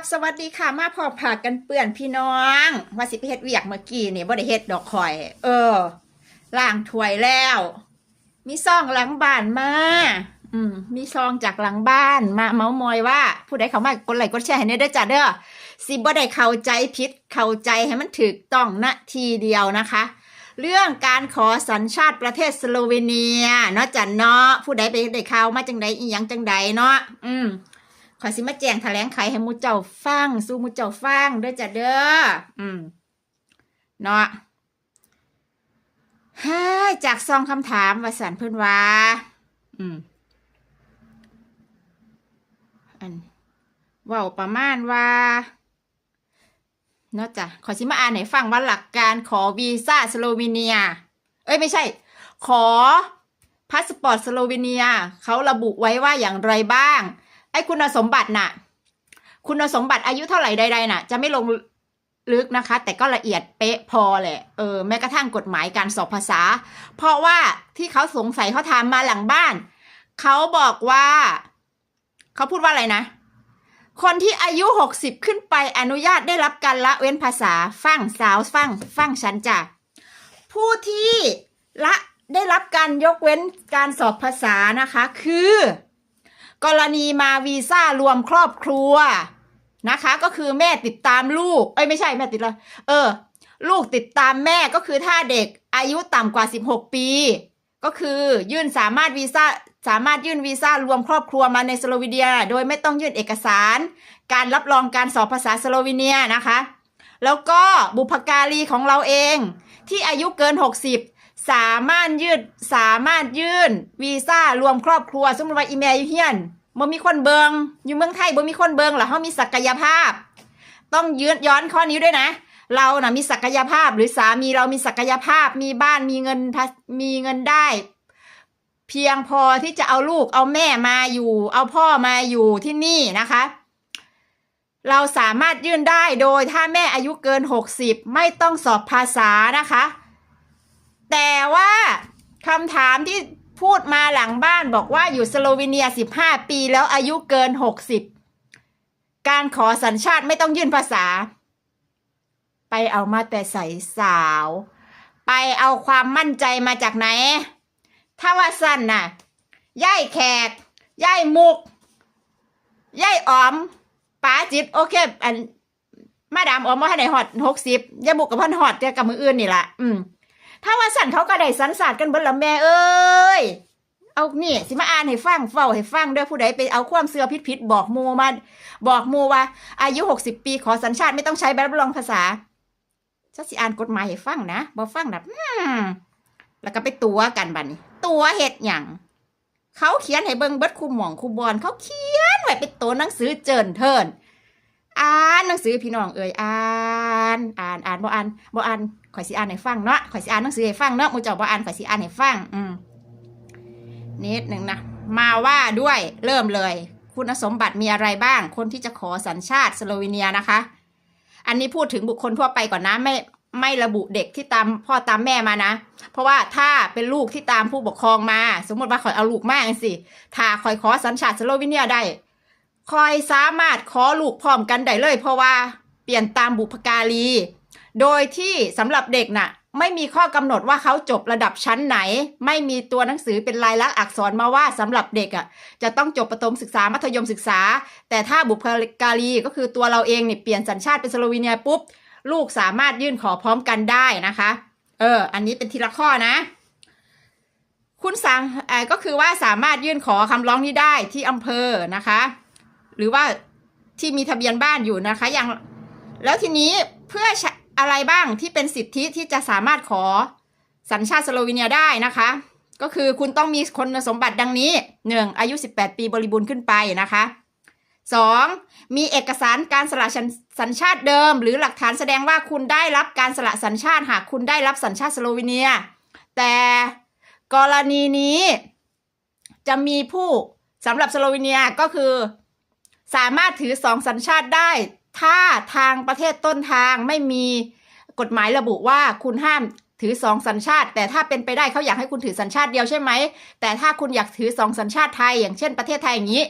บสวัสดีค่ะมาพอผ่ากันเปื่อนพี่น้องว่าสิไปเฮ็ดเวียกเมื่อกี้นี่บ่ได้เฮ็ดดอกคอย เออล้างถ้วยแล้ว มีซองหลังบ้านมาอืมมีซองจากหลังบ้านมาเมามอยว่า ผู้ใดเข้ามากดไลค์กดแชร์ให้แน่เด้อจ้าเด้อสิบ่ได้เข้าใจผิดเข้าใจให้มันถูกต้องณทีเดียวนะคะ เรื่องการขอสัญชาติประเทศสโลเวเนียเนาะจันเนาะผู้ใดไปได้ข่าวมาจังใดอีหยังจังใดเนาะอืม ขอยสิมาแจ้งแถลงไขให้มูเจ้าฟังสู้มูเจ้าฟังด้อจ้ะเด้ออืมเนาะฮ่าจากซองคำถามวาสันเพิ่นว่า อืม อันเว่าประมาณว่าเนาะจ้ะขอสิมาอ่านให้ฟังว่าหลักการขอวีซ่าสโลวีเนีย เอ้ยไม่ใช่ ขอพาสปอร์ตสโลวีเนีย เขาระบุไว้ว่าอย่างไรบ้าง อ้คุณสมบัติน่ะ คุณสมบัติอายุเท่าไหร่ใดๆน่ะ จะไม่ลงลึกนะคะ แต่ก็ละเอียดเป๊ะพอแหละเออแม้กระทั่งกฎหมายการสอบภาษา เพราะว่าที่เขาสงสัยเขาทำมมาหลังบ้าน เขาบอกว่า เขาพูดว่าอะไรนะ คนที่อายุหกสิบขึ้นไปอนุญาตได้รับการละเว้นภาษาฟั่งสาวฟั่งฟั่งฉันจ้ะผู้ที่ละได้รับการยกเว้นการสอบภาษานะคะ คือ กรณีมาวีซ่ารวมครอบครัวนะคะ ก็คือแม่ติดตามลูก เอ้ยไม่ใช่แม่ติดเลยเออ ลูกติดตามแม่ก็คือถ้าเด็กอายุต่ำกว่า 16 ปี ก็คือยื่นสามารถวีซ่าสามารถยื่นวีซ่ารวมครอบครัวมาในสโลวีเนีย โดยไม่ต้องยื่นเอกสาร การรับรองการสอบภาษาสโลวีเนียนะคะ แล้วก็บุพการีของเราเองที่อายุเกิน 60 สามารถยืดสามารถยื่นวีซ่ารวมครอบครัว สมมติว่าอีเมลอยู่เฮียนบ่มีคนเบิงอยู่เมืองไทยบ่มีคนเบิงหรอเขามีศักยภาพ ต้องยืนย้อนข้อนี้ด้วยนะ เรานะมีศักยภาพหรือสามีเรามีศักยภาพมีบ้านมีเงินมีเงินได้ เพียงพอที่จะเอาลูกเอาแม่มาอยู่ เอาพ่อมาอยู่ที่นี่นะคะ เราสามารถยื่นได้โดยถ้าแม่อายุเกิน 60 ไม่ต้องสอบภาษานะคะ แต่ว่าคำถามที่พูดมาหลังบ้านบอกว่าอยู่สโลวีเนีย 15 ปีแล้วอายุเกิน 60 การขอสัญชาติไม่ต้องยื่นภาษา ไปเอามาแต่ใส่สาว ไปเอาความมั่นใจมาจากไหน ถ้าว่าสั้นน่ะย่ายแขกย่ายมุกย่ายอ๋อมป๋าจิต โอเค อันมาดามอ๋อมว่าให้ไหนฮอดหกสิบย่ามุกกับพันฮอดเดียวกับมืออื่นนี่ละอืม ถ้าว่าสั่นเขาก็ได้สันสาดกันเบิดละแม่เอ้ยเอานี่สิมาอ่านให้ฟังเฝ้าให้ฟังเด้อผู้ใดไปเอาความเสื่อพิษพิษบอกหมูมาบอกหมูว่า อายุหกสิบปีขอสัญชาติไม่ต้องใช้ใบรับรองภาษาชัสิอ่านกฎหมายให้ฟังนะบ่ฟังแบบแล้วก็ไปตัวกันบัดนี้ ตัวเห็ดหยังเขาเขียนให้เบิงเบิดคูหม่องคูบอลเขาเขียนไว้เป็นตัวหนังสือเจินเทินอ่านหนังสือพี่น้องเอ่ยอ่าน อ่านอ่านบ่อ่านบ่อ่าน ข่อยสิอ่านให้ฟังเนาะข่อยสิอ่านหนังสือให้ฟังเนาะมูเจ้าบ่อ่านข่อยสิอ่านให้ฟัง อืมนิดหนึ่งนะมาว่าด้วยเริ่มเลย คุณสมบัติมีอะไรบ้าง คนที่จะขอสัญชาติสโลวีเนียนะคะ อันนี้พูดถึงบุคคลทั่วไปก่อนนะไม่ไม่ระบุเด็กที่ตามพ่อตามแม่มานะ เพราะว่าถ้าเป็นลูกที่ตามผู้ปกครองมา สมมติว่าข่อยเอาลูกมาจังสิถ้าข่อยขอสัญชาติสโลวีเนียได้คอยสามารถขอลูกพร้อมกันได้เลย เพราะว่าเปลี่ยนตามบุพการี โดยที่สำหรับเด็กน่ะ ไม่มีข้อกำหนดว่าเขาจบระดับชั้นไหน ไม่มีตัวหนังสือเป็นลายลักษณ์อักษรมาว่าสำหรับเด็กอะจะต้องจบประถมศึกษามัธยมศึกษา แต่ถ้าบุพการีก็คือตัวเราเองเนี่ยเปลี่ยนสัญชาติเป็นสโลวีเนียปุ๊บ ลูกสามารถยื่นขอพร้อมกันได้นะคะ เออ อันนี้เป็นทีละข้อนะ คุณสั่งก็คือว่าสามารถยื่นขอคำร้องนี้ได้ที่อำเภอนะคะ หรือว่าที่มีทะเบียนบ้านอยู่นะคะอย่างแล้วทีนี้เพื่อ อะไรบ้างที่เป็นสิทธิที่จะสามารถขอสัญชาติสโลวีเนียได้นะคะ ก็คือคุณต้องมีคุณสมบัติดังนี้หนึ่งอายุ 18 ปีบริบูรณ์ขึ้นไปนะคะสองมีเอกสารการสละสัญชาติเดิม หรือหลักฐานแสดงว่าคุณได้รับการสละสัญชาติหากคุณได้รับสัญชาติสโลวีเนีย แต่กรณีนี้จะมีผู้สำหรับสโลวีเนียก็คือ สามารถถือสองสัญชาติได้ ถ้าทางประเทศต้นทางไม่มีกฎหมายระบุว่าคุณห้ามถือสองสัญชาติ แต่ถ้าเป็นไปได้เขาอยากให้คุณถือสัญชาติเดียวใช่ไหม แต่ถ้าคุณอยากถือสองสัญชาติไทย อย่างเช่นประเทศไทยอย่างนี้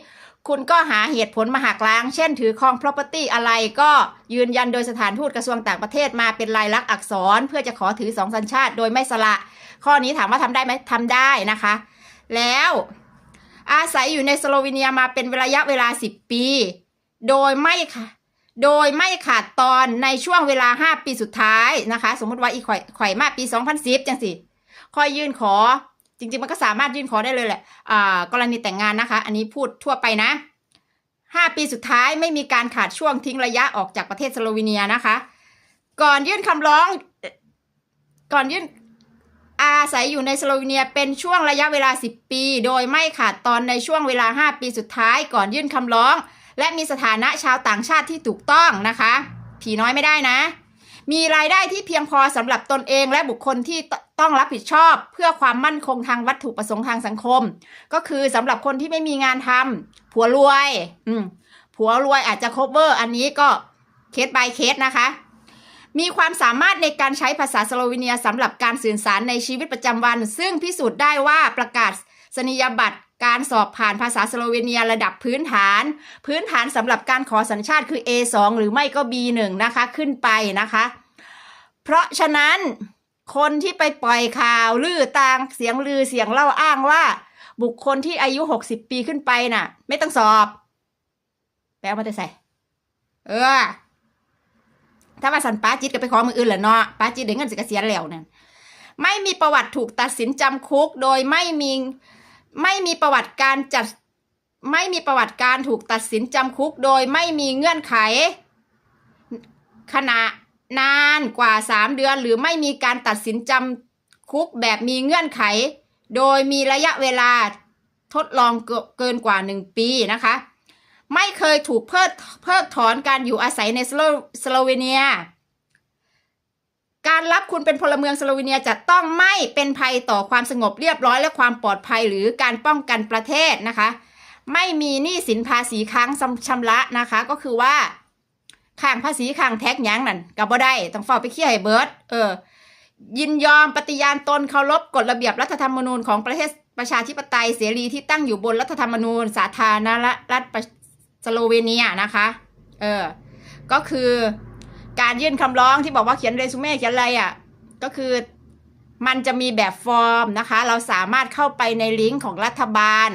คุณก็หาเหตุผลมาหักล้าง เช่นถือครอง property อะไรก็ยืนยันโดยสถานทูตกระทรวงต่างประเทศมาเป็นลายลักษณ์อักษร เพื่อจะขอถือสองสัญชาติโดยไม่สละ ข้อนี้ถามว่าทำได้ไหมทำได้นะคะ แล้วอาศัยอยู่ในสโลวีเนียมาเป็นระยะเวลา 10 ปี โดยไม่ค่ะ โดยไม่ขาดตอนในช่วงเวลา 5 ปีสุดท้ายนะคะ สมมติว่าอีข่อยข่อยมาปี 2010 จังสิค่อยยื่นขอ จริง ๆ มันก็สามารถยื่นขอได้เลยแหละอ่ากรณีแต่งงานนะคะ อันนี้พูดทั่วไปนะห้าปีสุดท้ายไม่มีการขาดช่วงทิ้งระยะออกจากประเทศสโลวีเนียนะคะ ก่อนยื่นคำร้อง ก่อนยื่นอาศัยอยู่ในสโลวีเนียเป็นช่วงระยะเวลา 10 ปี โดยไม่ขาดตอนในช่วงเวลา 5 ปีสุดท้ายก่อนยื่นคำร้อง และมีสถานะชาวต่างชาติที่ถูกต้องนะคะ ผีน้อยไม่ได้นะ มีรายได้ที่เพียงพอสำหรับตนเองและบุคคลที่ต้องรับผิดชอบ เพื่อความมั่นคงทางวัตถุประสงค์ทางสังคม ก็คือสำหรับคนที่ไม่มีงานทำผัวรวย อืมผัวรวยอาจจะ cover อันนี้ก็เคส by เคสนะคะมีความสามารถในการใช้ภาษาสโลวีเนียสำหรับการสื่อสารในชีวิตประจำวัน ซึ่งพิสูจน์ได้ว่าประกาศสนียบัตร การสอบผ่านภาษาสโลวีเนียระดับพื้นฐาน พื้นฐานสำหรับการขอสัญชาติคือ A2 หรือไม่ก็ B1 นะคะขึ้นไปนะคะ เพราะฉะนั้นคนที่ไปปล่อยข่าวลือตางเสียงลือเสียงเล่าอ้างว่า บุคคลที่อายุหกสิบปีขึ้นไปน่ะ ไม่ต้องสอบแปลมาแต่ใส่ เออ ถ้าว่าสันป้าจิตก็ไปขอมืออื่นแหละเนาะป้าจิตเด้เงินสิเกษียณแล้วนั่นไม่มีประวัติถูกตัดสินจำคุกโดยไม่มี ไม่มีประวัติการจัดไม่มีประวัติการถูกตัดสินจำคุกโดยไม่มีเงื่อนไข ขณะนานกว่า 3 เดือน หรือไม่มีการตัดสินจำคุกแบบมีเงื่อนไข โดยมีระยะเวลาทดลองเกินกว่า 1 ปีนะคะ ไม่เคยถูกเพิกเพิกถอนการอยู่อาศัยในสโลสโลวีเนีย การรับคุณเป็นพลเมืองสโลวีเนียจะต้องไม่เป็นภัยต่อความสงบเรียบร้อยและความปลอดภัยหรือการป้องกันประเทศนะคะ ไม่มีหนี้สินภาษีค้างชำระนะคะ ก็คือว่าข้างภาษีข้างแท็กยังนั่นกับบ่ได้ต้องเฝ้าไปเคลียให้เบิร์ดเออ ยินยอมปฏิญาณตนเคารพกฎระเบียบรัฐธรรมนูญของประเทศประชาธิปไตยเสรีที่ตั้งอยู่บนรัฐธรรมนูญ สาธารณรัฐสโลเวเนียนะคะ เออ ก็คือ การยื่นคำร้องที่บอกว่าเขียนเรซูเม่เขียนอะไรอะ่ะก็คือมันจะมีแบบฟอร์มนะคะ เราสามารถเข้าไปในลิงก์ของรัฐบาล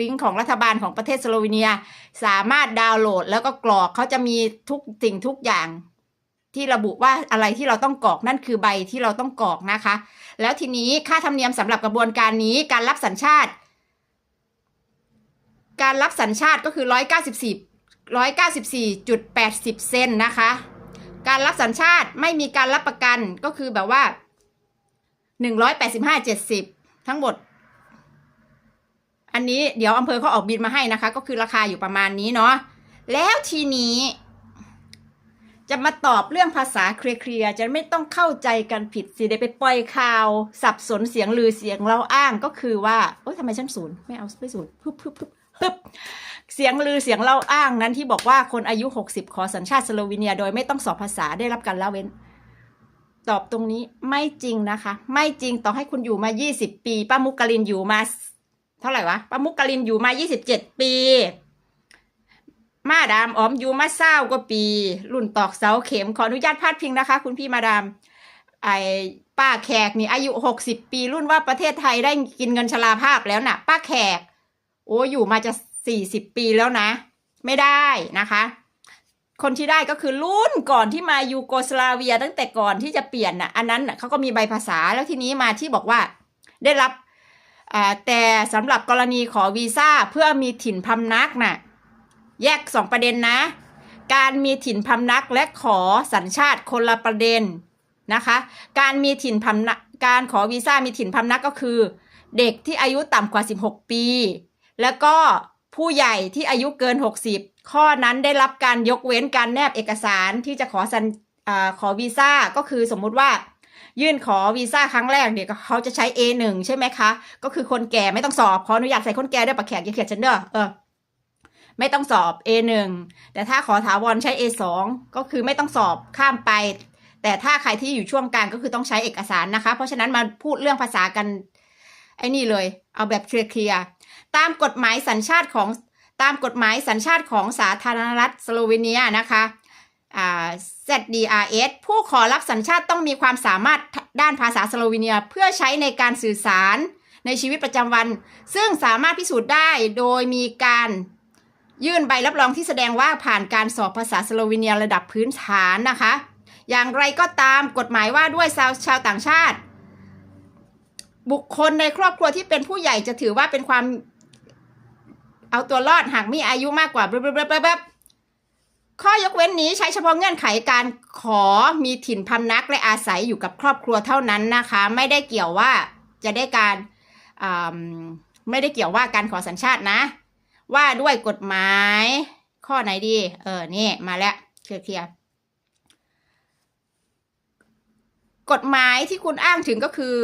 ลิงก์ของรัฐบาลของประเทศสโลวีเนีย สามารถดาวน์โหลดแล้วก็กรอกเขาจะมีทุกสิ่งทุกอย่าง ที่ระบุว่าอะไรที่เราต้องกรอกนั่นคือใบที่เราต้องกรอกนะคะ แล้วทีนี้ค่าธรรมเนียมสำหรับกระบวนการนี้การรับสัญชาติ การรับสัญชาติก็คือร้อยเก้าสิบสี่ร้อยเก้าสิบสี่จุดแปดสิบเซนนะคะ การรับสัญชาติไม่มีการรับประกันก็คือแบบว่าหนึ่งร้อยแปดสิบห้าเจ็ดสิบทั้งหมด อันนี้เดี๋ยวอำเภอเขาออกบินมาให้นะคะ ก็คือราคาอยู่ประมาณนี้เนาะแล้วทีนี้ จะมาตอบเรื่องภาษาเคลียร์ๆจะไม่ต้องเข้าใจกันผิดสิได้ไปปล่อยข่าว สับสนเสียงลือเสียงเราอ้างก็คือว่าโอ๊ยทำไมฉันศูนย์ไม่เอาไม่ศูนย์พึบพึบพึบพึบ เสียงลือเสียงเล่าอ้างนั้นที่บอกว่าคนอายุ 60 ขอสัญชาติสโลวีเนีย โดยไม่ต้องสอบภาษาได้รับการละเว้น ตอบตรงนี้ไม่จริงนะคะ ไม่จริงต่อให้คุณอยู่มา 20 ปีป้ามุกกลินอยู่มา เท่าไหร่วะป้ามุกกลินอยู่มา 27 ปี มาดามอ๋อมอยู่มาเศร้ากว่าปี รุ่นตอกเสาเข็มขออนุญาตพาดพิงนะคะ คุณพี่มาดามไอป้าแขกนี่อายุ 60 ปี รุ่นว่าประเทศไทยได้กินเงินชราภาพแล้วน่ะ ป้าแขก โอ้อยู่มาจะ สี่สิบปีแล้วนะ ไม่ได้นะคะ คนที่ได้ก็คือรุ่นก่อนที่มายูโกสลาเวียตั้งแต่ก่อนที่จะเปลี่ยนน่ะอันนั้นเขาก็มีใบภาษาแล้วทีนี้มาที่บอกว่าได้รับแต่สำหรับกรณีขอวีซ่าเพื่อมีถิ่นพำนักน่ะแยกสองประเด็นนะ การมีถิ่นพำนักและขอสัญชาติคนละประเด็นนะคะ การมีถิ่นพำนักการขอวีซ่ามีถิ่นพำนักก็คือ เด็กที่อายุต่ำกว่า 16 ปี แล้วก็ ผู้ใหญ่ที่อายุเกิน 60 ข้อนั้นได้รับการยกเว้นการแนบเอกสารที่จะขอสัญอขอวีซ่าก็คือสมมุติว่า ยื่นขอวีซ่าครั้งแรกเนี่ยเขาจะใช้ A1 ใช่ไหมคะ ก็คือคนแก่ไม่ต้องสอบขออนุญาตใส่คนแก่ด้วยปะแขกอย่าเขียนฉันเด้อเออไม่ต้องสอบ A1 แต่ถ้าขอถาวรใช้ A2 ก็คือไม่ต้องสอบข้ามไป แต่ถ้าใครที่อยู่ช่วงกลางก็คือต้องใช้เอกสารนะคะ เพราะฉะนั้นมาพูดเรื่องภาษากันไอ้นี่เลย เอาแบบเคลียร์ ตามกฎหมายสัญชาติของตามกฎหมายสัญชาติของสาธารณรัฐสโลวีเนียนะคะอ่า ZDRS ผู้ขอรับสัญชาติต้องมีความสามารถด้านภาษาสโลวีเนียเพื่อใช้ในการสื่อสารในชีวิตประจำวัน ซึ่งสามารถพิสูจน์ได้โดยมีการยื่นใบรับรองที่แสดงว่าผ่านการสอบภาษาสโลวีเนียระดับพื้นฐานนะคะ อย่างไรก็ตามกฎหมายว่าด้วยชาวชาวต่างชาติ บุคคลในครอบครัวที่เป็นผู้ใหญ่จะถือว่าเป็นความ เอาตัวรอดหากมีอายุมากกว่าแบบข้อยกเว้นนี้ใช้เฉพาะเงื่อนไขการขอมีถิ่นพำนักและอาศัยอยู่กับครอบครัวเท่านั้นนะคะ ไม่ได้เกี่ยวว่าจะได้การไม่ได้เกี่ยวว่าการขอสัญชาตินะ ว่าด้วยกฎหมาย ข้อไหนดี เออนี่มาแล้วเคลียร์กฎหมายที่คุณอ้างถึงก็คือ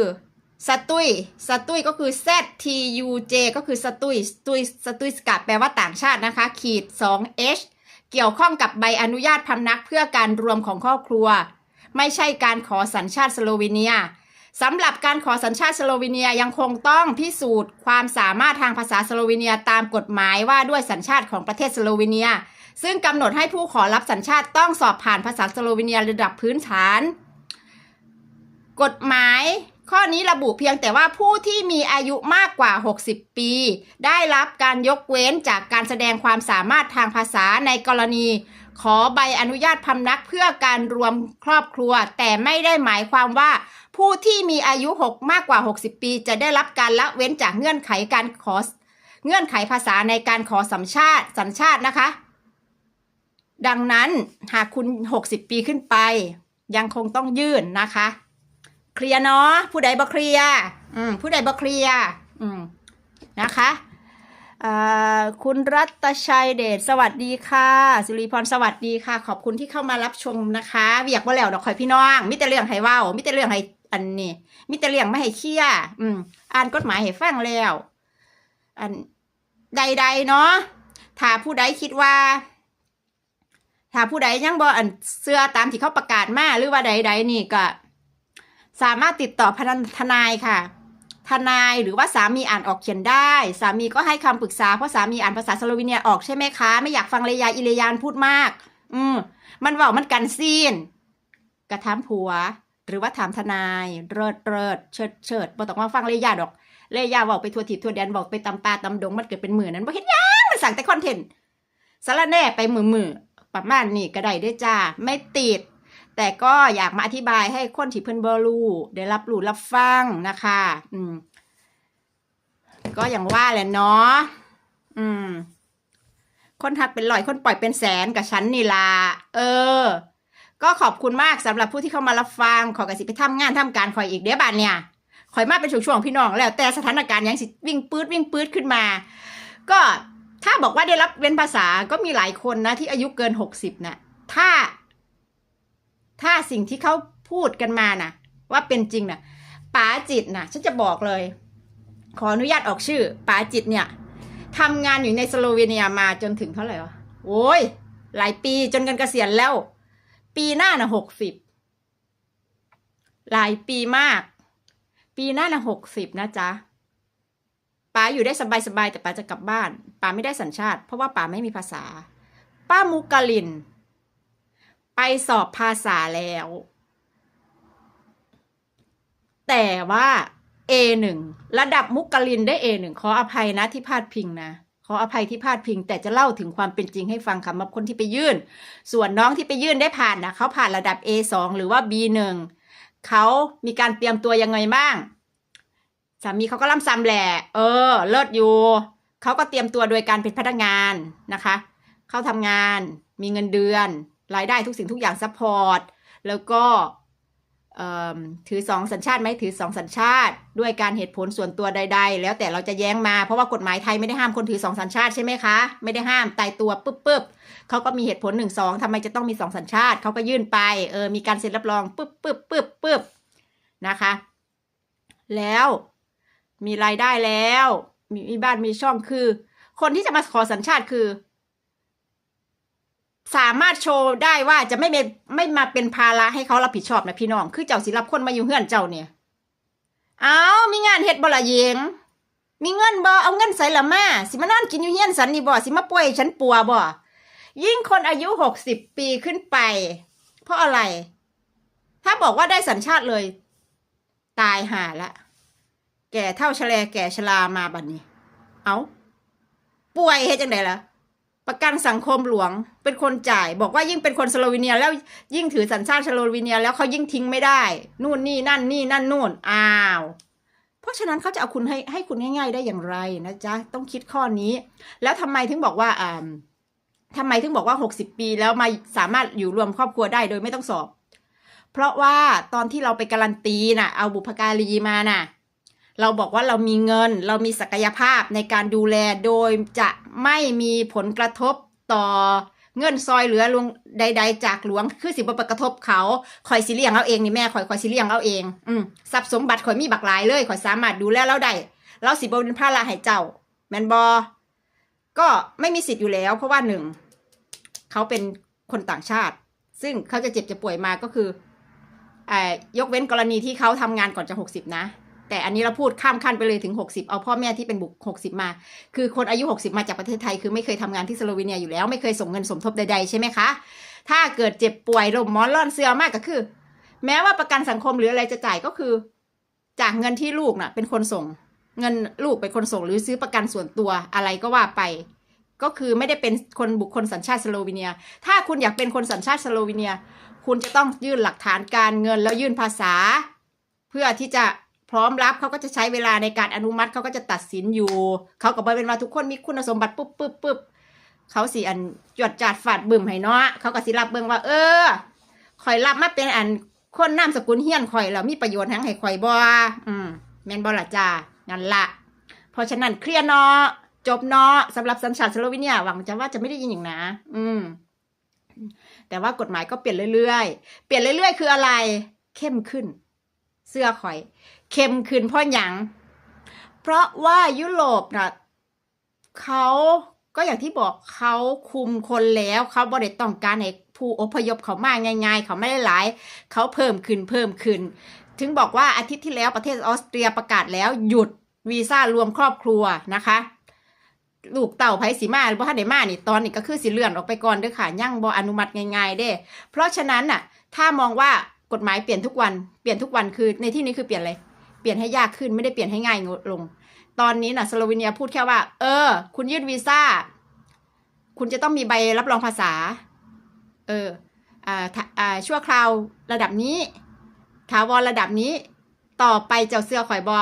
สตุยสตุยก็คือ Z T U J ก็คือสตุยสตุยสตุยสกัดแปลว่าต่างชาตินะคะ ขีด 2 H เกี่ยวข้องกับใบอนุญาตพำนักเพื่อการรวมของครอบครัว ไม่ใช่การขอสัญชาติสโลวีเนียสำหรับการขอสัญชาติสโลวีเนียยังคงต้องพิสูจน์ความสามารถทางภาษาสโลวีเนียตามกฎหมายว่าด้วยสัญชาติของประเทศสโลวีเนีย ซึ่งกำหนดให้ผู้ขอรับสัญชาติต้องสอบผ่านภาษาสโลวีเนียระดับพื้นฐาน กฎหมาย ข้อนี้ระบุเพียงแต่ว่าผู้ที่มีอายุมากกว่า 60 ปี ได้รับการยกเว้นจากการแสดงความสามารถทางภาษาในกรณี ขอใบอนุญาตพำนักเพื่อการรวมครอบครัว แต่ไม่ได้หมายความว่า ผู้ที่มีอายุ 6 มากกว่า 60 ปี จะได้รับการละเว้นจากเงื่อนไขการขอ เงื่อนไขภาษาในการขอสัญชาติสัญชาตินะคะ ดังนั้นหากคุณ 60 ปีขึ้นไป ยังคงต้องยื่นนะคะ เคลียร์เนาะผู้ใดบ่เคลียร์อืมผู้ใดบ่เคลียร์อืมนะคะคุณรัตชัยเดชสวัสดีค่ะ สุริพรสวัสดีค่ะ ขอบคุณที่เข้ามารับชมนะคะเวียกว่าแล้วดอกคอยพี่น้องมิแต่เรื่องให้ว้ามิแต่เรื่องให้อันนี้มิแต่เรื่องไม่ให้เคียอืม อ่านกฎหมายให้ฟังแล้ว อันใดๆเนาะถ้าผู้ใดคิดว่า ถ้าผู้ใดยังบ่อันเสื้อตามที่เขาประกาศมาหรือว่าใดๆนี่ก็ สามารถติดต่อพนันทนายค่ะ ทนายหรือว่าสามีอ่านออกเขียนได้ สามีก็ให้คำปรึกษาเพราะสามีอ่านภาษาสโลวีเนียออกใช่ไหมคะ ไม่อยากฟังเลยาอิเลยานพูดมาก อืมมันเว่ามันกันซีน กระทำผัว หรือว่าถามทนายเริดเริดเชิดเชิดบ่ต้องมาฟังเลยาดอก เลยาบอกไปทัวทิศทัวแดนบอกไปตำปลาตำดงมันเกิดเป็นหมื่นนั้นบ่เห็นยังมันสั่งแต่คอนเทนต์สารแน่ไปมือมือๆประมาณนี้ก็ได้ด้วยจ้าไม่ติด แต่ก็อยากมาอธิบายให้คนที่เพิ่นบรูได้รับรู้รับฟังนะคะอืมก็อย่างว่าแหละเนาะอืม คนทักเป็นร้อยคนปล่อยเป็นแสนกับฉันนี่ล่ะเออ ก็ขอบคุณมากสำหรับผู้ที่เข้ามารับฟัง ขอกระสิไปทำงานทำการคอยอีกเดี๋ยวบานเนี่ยคอยมาเป็นช่วงๆพี่น้องแล้วแต่สถานการณ์ยังสิวิ่งปื๊ดวิ่งปื๊ดขึ้นมา ก็ถ้าบอกว่าได้รับเว้นภาษาก็มีหลายคนนะที่อายุเกินหกสิบนะถ้า ถ้าสิ่งที่เขาพูดกันมาน่ะ ว่าเป็นจริงน่ะป๋าจิตน่ะ ฉันจะบอกเลย ขออนุญาตออกชื่อป๋าจิตเนี่ยทำงานอยู่ในสโลวีเนียมาจนถึงเท่าไหร่วะโอ้ยหลายปีจนกันเกษียณแล้ว ปีหน้าน่ะหกสิบหลายปีมาก ปีหน้าน่ะหกสิบนะจ๊ะป๋าอยู่ได้สบายๆแต่ป๋าจะกลับบ้านป๋าไม่ได้สัญชาติ เพราะว่าป๋าไม่มีภาษา ป้ามุกกาลิน ไปสอบภาษาแล้ว แต่ว่า A1 ระดับมุกกลินได้ A1 ขออภัยนะที่พลาดพิงนะขออภัยที่พลาดพิงแต่จะเล่าถึงความเป็นจริงให้ฟังค่ะสำหรับคนที่ไปยื่น ส่วนน้องที่ไปยื่นได้ผ่านนะเขาผ่านระดับ A2 หรือว่า B1 เขามีการเตรียมตัวยังไงบ้างสามีเขาก็ล่ำซ้ำแหละเออ เลิศอยู่เขาก็เตรียมตัวโดยการเป็นพนักงานนะคะ เข้าทำงานมีเงินเดือน รายได้ทุกสิ่งทุกอย่างซัพพอร์ตแล้วก็ถือสองสัญชาติไหมถือสองสัญชาติ ด้วยการเหตุผลส่วนตัวใด ๆ แล้วแต่เราจะแย้งมาเพราะว่ากฎหมายไทยไม่ได้ห้ามคนถือสองสัญชาติใช่ไหมคะ ไม่ได้ห้ามตายตัวปุ๊บปุ๊บเขาก็มีเหตุผลหนึ่งสองทำไมจะต้องมีสองสัญชาติเขาก็ยื่นไปเออมีการเซ็นรับรองปุ๊บปุ๊บปุ๊บปุ๊บนะคะ แล้วมีรายได้แล้วมมีบ้านมีช่องคือ คนที่จะมาขอสัญชาติคือ สามารถโชว์ได้ว่าจะไม่เป็นไม่มาเป็นภาระให้เขารับผิดชอบนะพี่น้อง คือเจ้าสิรับคนมาอยู่เฮือนเจ้าเนี่ย เอามีงานเฮ็ดบ่ละเยงมีเงินบ่เอาเงินใส่ละมาสิมานอนกินอยู่เฮียนสันนี่บ่สิมาป่วยฉันปัวบ่ยิ่งคนอายุหกสิบปีขึ้นไป เพราะอะไร ถ้าบอกว่าได้สัญชาติเลย ตายห่าละแก่เท่าชะแลแก่ชรามาบัดนนี้ เอาป่วยเฮ็ดจังไดล่ะ ประกันสังคมหลวงเป็นคนจ่าย บอกว่ายิ่งเป็นคนสโลวีเนีย แล้วยิ่งถือสัญชาติสโลวีเนีย แล้วเขายิ่งทิ้งไม่ได้ นู่นนี่นั่นนี่นั่นนู่นอ้าว เพราะฉะนั้นเขาจะเอาคุณให้ให้คุณง่ายๆได้อย่างไรนะจ๊ะต้องคิดข้อนี้ แล้วทำไมถึงบอกว่าอ่าทำไมถึงบอกว่าหกสิบปีแล้วมาสามารถอยู่รวมครอบครัวได้โดยไม่ต้องสอบ เพราะว่าตอนที่เราไปการันตีน่ะ เอาบุพการีมาน่ะ เราบอกว่าเรามีเงิน เรามีศักยภาพในการดูแลโดยจะไม่มีผลกระทบต่อเงินซอยเหลือลงใด ๆ จากหลวงคือสิบประกระทบเขาคอยสิเลี้ยงเอาเองนี่แม่คอยคอยสิเลี้ยงเอาเองอืมทรัพย์สมบัติคอยมีบักหลายเลยคอยสามารถดูแลเราได้เราสิบเป็นภาระให้เจ้า แมนบอก็ไม่มีสิทธิ์อยู่แล้ว เพราะว่าหนึ่งเขาเป็นคนต่างชาติ ซึ่งเขาจะเจ็บจะป่วยมาก็คือเอ่อยกเว้นกรณีที่เขาทำงานก่อนจะหกสิบนะ แต่อันนี้เราพูดข้ามขั้นไปเลยถึง 60 เอาพ่อแม่ที่เป็นบุก 60 มา คือคนอายุ 60 มาจากประเทศไทย คือไม่เคยทำงานที่สโลวีเนียอยู่แล้ว ไม่เคยส่งเงินสมทบใดๆใช่ไหมคะ ถ้าเกิดเจ็บป่วยลมมอนร่อนเสือมากก็คือ แม้ว่าประกันสังคมหรืออะไรจะจ่ายก็คือ จากเงินที่ลูกน่ะ เป็นคนส่ง เงินลูกเป็นคนส่งหรือซื้อประกันส่วนตัวอะไรก็ว่าไป ก็คือไม่ได้เป็นคนบุคคลสัญชาติสโลวีเนีย ถ้าคุณอยากเป็นคนสัญชาติสโลวีเนีย คุณจะต้องยื่นหลักฐานการเงินแล้วยื่นภาษา เพื่อที่จะ พร้อมรับเขาก็จะใช้เวลาในการอนุมัติเขาก็จะตัดสินอยู่ เขาก็บอกเป็นว่าทุกคนมีคุณสมบัติปุ๊บปุ๊บปุ๊บเขาสิอันจวดจาดฝาดบึมให้เนาะเขาก็สิรับเบิ่งว่า เออข่อยรับมาเป็นอันคนนามสกุลเฮียนข่อยแล้วมีประโยชน์ทั้งให้ข่อยบ่อืมแมนบ่ล่ะจ้านั่นละเพราะฉะนั้นเคลียร์เนาะจบเนาะสำหรับสัญชาติสโลวีเนียหวังจะว่าจะไม่ได้ยินอย่างนะ อืม แต่ว่ากฎหมายก็เปลี่ยนเรื่อยๆ เปลี่ยนเรื่อยๆ คืออะไร เข้มขึ้น เสื้อข่อย เข้มขึ้นเพราะหยังเพราะว่ายุโรปนะเขาก็อย่างที่บอกเขาคุมคนแล้วเขาบริต้องการให้ผู้อพยพเขามาง่าย ๆ เขาไม่ได้หลาย เขาเพิ่มขึ้นเพิ่มขึ้น ถึงบอกว่าอาทิตย์ที่แล้วประเทศออสเตรียประกาศแล้วหยุดวีซ่ารวมครอบครัวนะคะลูกเต่าไผสีมาหรือว่าท่านไหนมานี่ตอนนี้ก็คือสิเลื่อนออกไปก่อนเด้อค่ะยั่งบออนุมัติง่ายๆเด้ เพราะฉะนั้นน่ะ ถ้ามองว่ากฎหมายเปลี่ยนทุกวันเปลี่ยนทุกวันคือในที่นี้คือเปลี่ยนอะไร เปลี่ยนให้ยากขึ้นไม่ได้เปลี่ยนให้ง่ายลง ตอนนี้นะสโลวีเนียพูดแค่ว่า เออ คุณยื่นวีซ่า คุณจะต้องมีใบรับรองภาษา เอออ่าอ่าชั่วคราวระดับนี้ ถาวรระดับนี้ ต่อไปเจ้าเสื้อข่อยบอ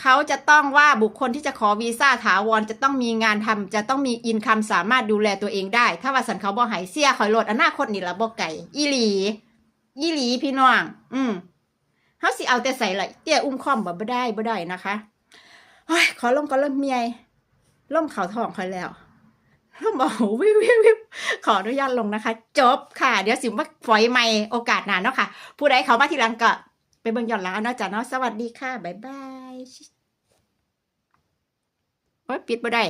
เขาจะต้องว่าบุคคลที่จะขอวีซ่าถาวรจะต้องมีงานทำจะต้องมีอินคัมสามารถดูแลตัวเองได้ ถ้าว่าสันเขาบอหายเสียข่อยโหลดอนาคตนี่ละบอไก่อีหลี อีหลีพี่น้อง อืม เขาสิเอาแต่ใส่ละเตี้ยอุ้มคอมบ่บ่ได้บ่ได้นะคะเฮ้ยขอลงก็เริ่มเมียล่มเข่าทองคอยแล้วล่มบอกวิววิววิวขออนุญาตลงนะคะ จบค่ะ เดี๋ยวสิมาฝอยใหม่โอกาสหน้าเนาะค่ะ ผู้ใดเขามาทีหลังก็ไปเบิ่งย้อนหลังเอานาะจ้ะเนาะสวัสดีค่ะบ๊ายบายโอ้ยปิดบ่ได้